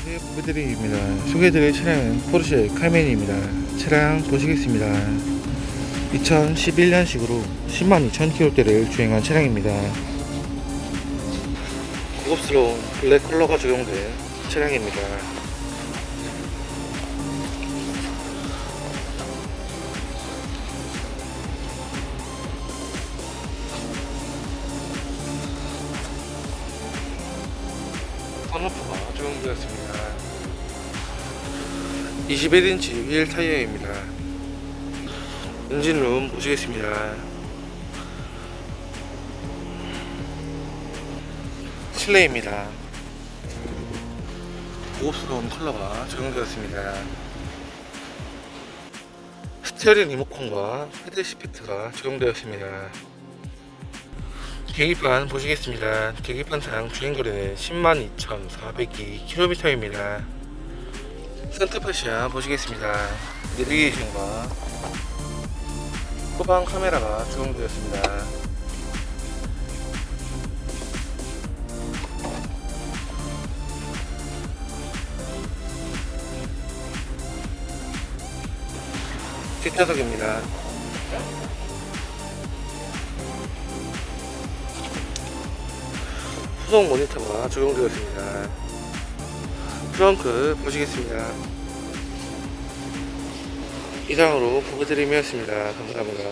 안녕하세요 부부드림입니다. 소개해드릴 차량은 포르쉐 카멘입니다. 차량 보시겠습니다. 2011년식으로 102,000km대를 주행한 차량입니다. 고급스러운 블랙 컬러가 적용된 차량입니다 선루프가 적용되었습니다. 21인치 휠 타이어입니다. 엔진룸 보시겠습니다. 실내입니다. 고급스러운 컬러가 적용되었습니다. 스티어링 리모컨과 헤드 시프트가 적용되었습니다. 계기판 보시겠습니다. 계기판상 주행거리는 102,402km입니다. 센터파시아 보시겠습니다. 내비게이션과 후방 카메라가 적용되었습니다. 뒷좌석입니다. 후속 모니터가 적용되었습니다. 트렁크 보시겠습니다. 이상으로 보급드림이었습니다. 감사합니다.